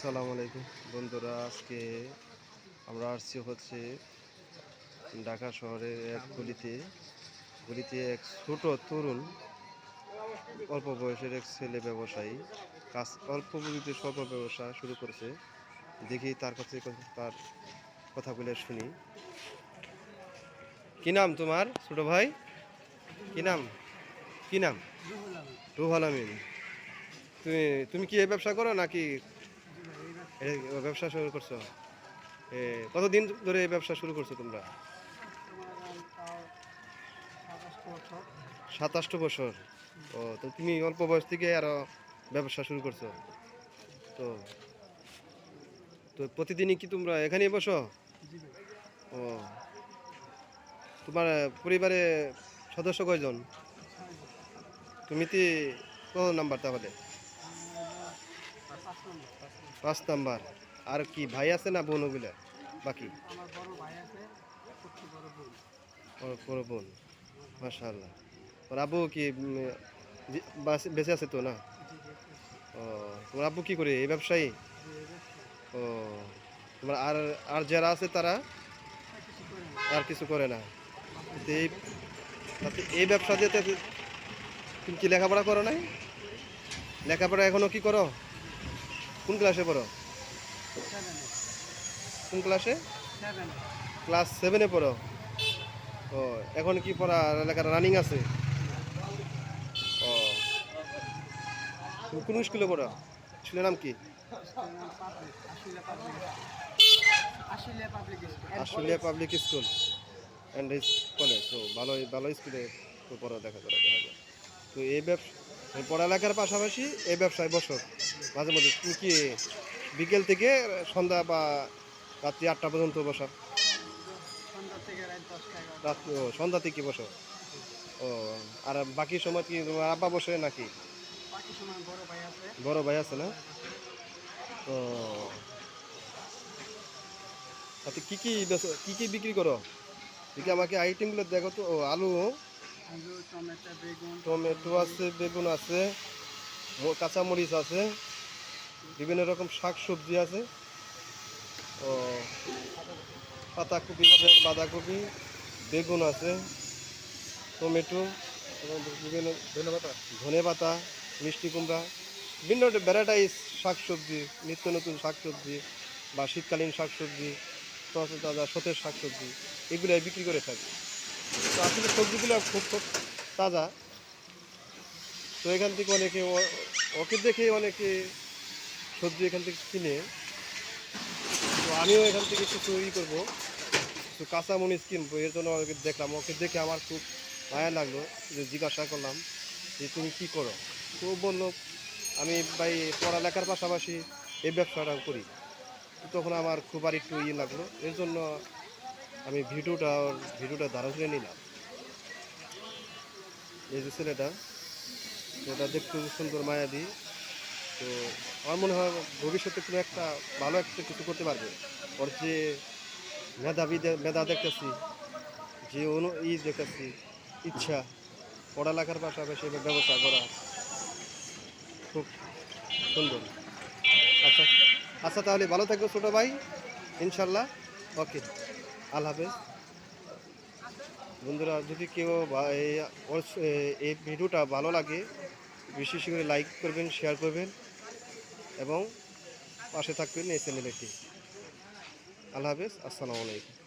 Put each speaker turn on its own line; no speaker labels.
আসসালামু আলাইকুম। বন্ধুরা, আজকে আমরা আসছি হচ্ছে ঢাকা শহরের এক গলিতে। গলিতে এক ছোট তরুণ, অল্প বয়সের এক ছেলে ব্যবসায়ী, কাজ অল্প পুঁজিতে স্বল্প ব্যবসা শুরু করেছে। দেখি তার কাছে তার কথাগুলো শুনি। কি নাম তোমার, ছোট ভাই? কি নাম? কি নাম? রুহাল আমিন। তুমি তুমি কি এই ব্যবসা করো নাকি ব্যবসা শুরু করছ? কতদিন ধরে এই ব্যবসা শুরু করছ তোমরা? সাতাশটো বছর। ও, তো তুমি অল্প বয়স থেকে আরও ব্যবসা শুরু করছ। তো তো প্রতিদিনই কি তোমরা এখানেই বসো? ও, তোমার পরিবারে সদস্য কয়জন? তুমি কি কত নাম্বার তাহলে? পাঁচ নাম্বার। আর কি, ভাই আছে না বোন ওগুলা? বাকি?
বড় বোন।
মাশাআল্লাহ। ওর আব্বু কি বেঁচে আছে তো না? ও তোমার আব্বু কি করে, এই ব্যবসায়ী? ও, তোমার আর আর যারা আছে তারা? আর কিছু করে না। এই এই ব্যবসা দিয়ে তুমি কি লেখাপড়া করো নাই? লেখাপড়া এখনও কি করো? কোন ক্লাসে পড়ো? কোন ক্লাসে? ক্লাস সেভেনে পড়ো। ও, এখন কি পড়া? লেখার রানিং আছে? ও। কোন স্কুলে পড়ো? স্কুলের নাম কি?
Ashulia public
school and college তো ভালো ভালো স্কুলে পড়া, দেখা করা দেখা যায় তো এই ব্যবসা পড়ালেখার পাশাপাশি এই ব্যবসায় বসো মাঝে মাঝে তুমি কি বিকেল থেকে সন্ধ্যা বা রাত্রি আটটা পর্যন্ত বসা? রাত্রি, ও, সন্ধ্যা থেকে বসো? ও, আর বাকি সময় কি তোমার আব্বা বসে নাকি?
বড় ভাই আছে
না? ও। আচ্ছা কি কি কি কি বিক্রি করো? আমাকে আইটেমগুলো দেখো তো, ও, আলু
টমেটো
আছে, বেগুন আছে কাঁচামরিচ আছে, বিভিন্ন রকম শাক সবজি আছে। ও, পাতাকপি আছে, বাঁধাকপি, বেগুন আছে, টমেটো, বিভিন্ন ধনে পাতা ধনে পাতা, মিষ্টি কুমড়া, বিভিন্ন ভ্যারাইটাইজ শাক সবজি নিত্য নতুন শাক সবজি বা শীতকালীন শাক সবজি তাজা শাক সবজি এগুলো বিক্রি করে থাকি। তো আসলে সবজিগুলো খুব খুব তাজা। তো এখান থেকে অনেকে ওকে দেখে অনেকে সবজি এখান থেকে কিনে। তো আমিও এখান থেকে কিছু ই করব। কিছু কাঁচা মরিচ কিনবো, এর জন্য ওকে দেখলাম। ওকে দেখে আমার খুব মায়া লাগল যে জিজ্ঞাসা করলাম যে তুমি কি করো? তো বলল, আমি ভাই পড়ালেখার পাশাপাশি এই ব্যবসাটা করি। তখন আমার খুব আর একটু ইয়ে লাগল। এর জন্য আমি ভিডিওটা ওর ভিডিওটা ধারণ করে নিলাম। এই যে ছেলেটা সেটা দেখতে সুন্দর, মায়াবী। তো আমার মনে হয় ভবিষ্যতে কোনো একটা ভালো একটা কিছু করতে পারবে। ওর যে মেধাবী মেধা দেখতেছি, যে অনু, ই দেখতেছি, ইচ্ছা, পড়ালেখার পাশাপাশি এবার ব্যবসা করা। খুব সুন্দর। আচ্ছা আচ্ছা তাহলে ভালো থাকবে ছোটো ভাই। ইনশাল্লাহ, ওকে। আল্লাহ হাফেজ। বন্ধুরা, যদি কেউ এই ভিডিওটা ভালো লাগে বিশেষ করে লাইক করবেন শেয়ার করবেন এবং পাশে থাকবেন এই চ্যানেলটি আল্লাহ হাফেজ, আসসালামু আলাইকুম।